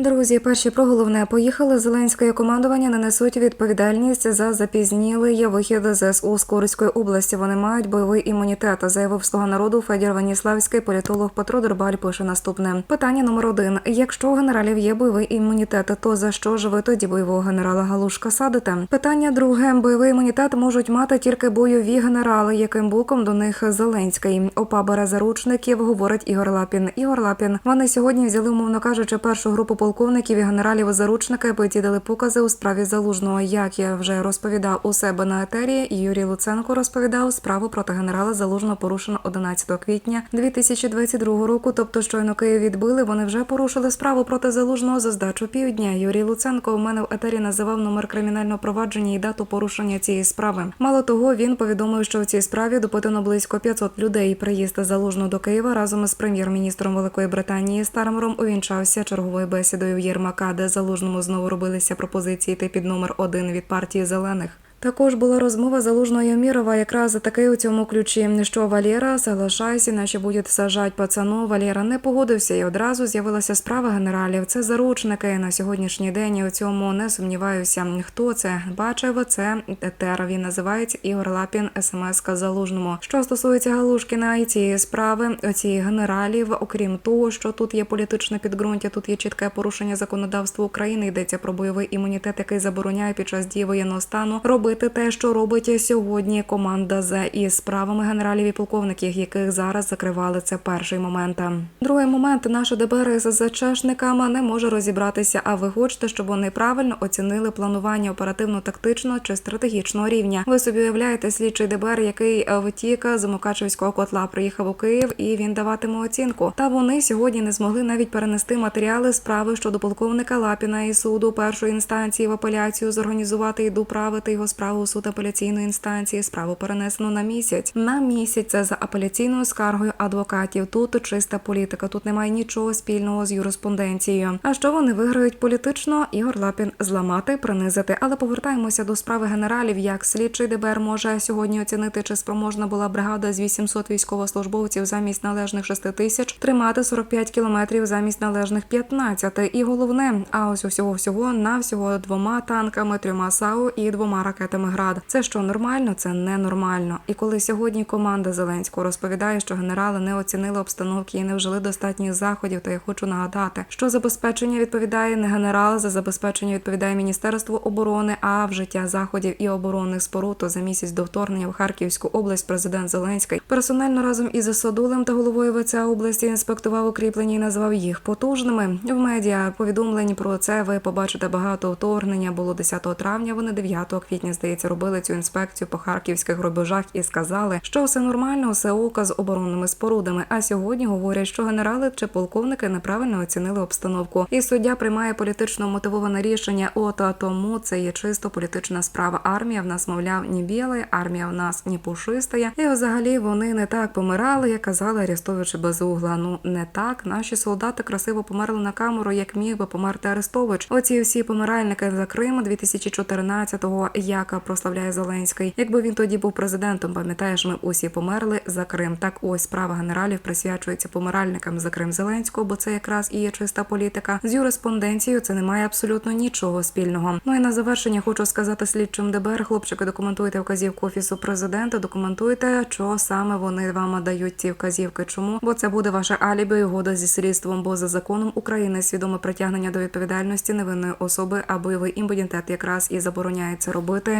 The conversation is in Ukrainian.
Друзі, перші про головне поїхали. Зеленське командування не несуть відповідальність за запізнілий вихід ЗСУ з Курської області. Вони мають бойовий імунітет, заявив слуга народу Федір Ваніславський. Політолог Петро Дербаль пише наступне питання номер один: якщо у генералів є бойовий імунітет, то за що ж ви тоді бойового генерала Галушка садите? Питання друге: бойовий імунітет можуть мати тільки бойові генерали, яким боком до них Зеленський. ОПА бере заручників, говорить Ігор Лапін. Ігор Лапін. Вони сьогодні взяли, умовно кажучи, першу групу полковників і генералів заручника, аби ті покази у справі залужного. Як я вже розповідав у себе на етері, Юрій Луценко розповідав справу проти генерала залужного порушено 11 квітня 2022 року. Тобто, щойно Київ відбили, вони вже порушили справу проти залужного за здачу півдня. Юрій Луценко у мене в етері називав номер кримінального провадження і дату порушення цієї справи. Мало того, він повідомив, що в цій справі допитано близько 500 людей. Приїзд залужного до Києва разом із прем'єр-міністром Великої Британії Стармером увінчався черговою бесідою в Єрмака, де залужному знову робилися пропозиції йти під номер один від партії зелених. Також була розмова залужного і Омірова якраз таки у цьому ключі, що Валєра, соглашайся, наче будуть сажать пацану. Валєра не погодився і одразу з'явилася справа генералів. Це заручники на сьогоднішній день. і У цьому не сумніваюся. Хто це бачив? Це ТЕР. Він називається Ігор Лапін. СМС залужному. Що стосується Галушкіна і цієї справи, цієї генералів, окрім того, що тут є політичне підґрунтя, тут є чітке порушення законодавства України. Йдеться про бойовий імунітет, який забороняє під час дії воєнного стану робити те, що робить сьогодні команда з із справами генералів і полковників, яких зараз закривали. Це перший момент. Другий момент наше ДБР з зачешниками не може розібратися. А ви хочете, щоб вони правильно оцінили планування оперативно-тактичного чи стратегічного рівня? Ви собі уявляєте слідчий ДБР, який е, втік з Мукачевського котла, приїхав у Київ і він даватиме оцінку. Та вони сьогодні не змогли навіть перенести матеріали справи щодо полковника Лапіна і суду першої інстанції в апеляцію зорганізувати і доправити його справу у суд апеляційної інстанції. Справу перенесено на місяць. На місяць за апеляційною скаргою адвокатів. Тут чиста політика. Тут немає нічого спільного з юриспонденцією. А що вони виграють політично? Ігор Лапін зламати, принизити. Але повертаємося до справи генералів. Як слідчий ДБР може сьогодні оцінити, чи спроможна була бригада з 800 військовослужбовців замість належних 6 тисяч тримати 45 кілометрів замість належних 15. І головне, а ось усього всього на всього двома танками, трьома САУ і двома ракетами град. Це що нормально? Це ненормально. І коли сьогодні команда Зеленського розповідає, що генерали не оцінили обстановки і не вжили достатніх заходів, то я хочу нагадати, що забезпечення відповідає не генерал, за забезпечення відповідає Міністерство оборони, а вжиття заходів і оборонних споруд то за місяць до вторгнення в Харківську область президент Зеленський персонально разом із Содулем та головою ВЦА області інспектував укріплення і назвав їх потужними. В медіа повідомлень про це ви побачите багато вторгнення. Було 10 травня. Вони 9 квітня здається робили цю інспекцію по харківських рубежах і сказали, що все нормально, все ока з оборонними спорудами. А сьогодні говорять, що генерали чи полковники неправильно оцінили обстановку. І суддя приймає політично мотивоване рішення. От а тому це є чисто політична справа. Армія в нас, мовляв, ні біла, армія в нас ні пушиста. І взагалі вони не так помирали, як казали Арестович без угла. Ну не так. Наші солдати красиво померли на камеру, як міг би померти Арестович. Оці всі помиральники за Крим 2014-го, яка прославляє Зеленський. Якби він тоді був президентом, пам'ятаєш, ми усі померли за Крим. Так ось справа генералів присвячується помиральникам за Крим Зеленського, бо це якраз і є чиста політика. З юриспонденцією це не має абсолютно нічого спільного. Ну і на завершення хочу сказати слідчим ДБР. Хлопчики, документуйте вказівку офісу президента. Документуйте, що саме вони вам дають ці вказівки. Чому? Бо це буде ваше алібі угода зі слідством. Бо за законом України свідоме притягнення до відповідальності невинної особи, а бойовий імунітет якраз і забороняється робити.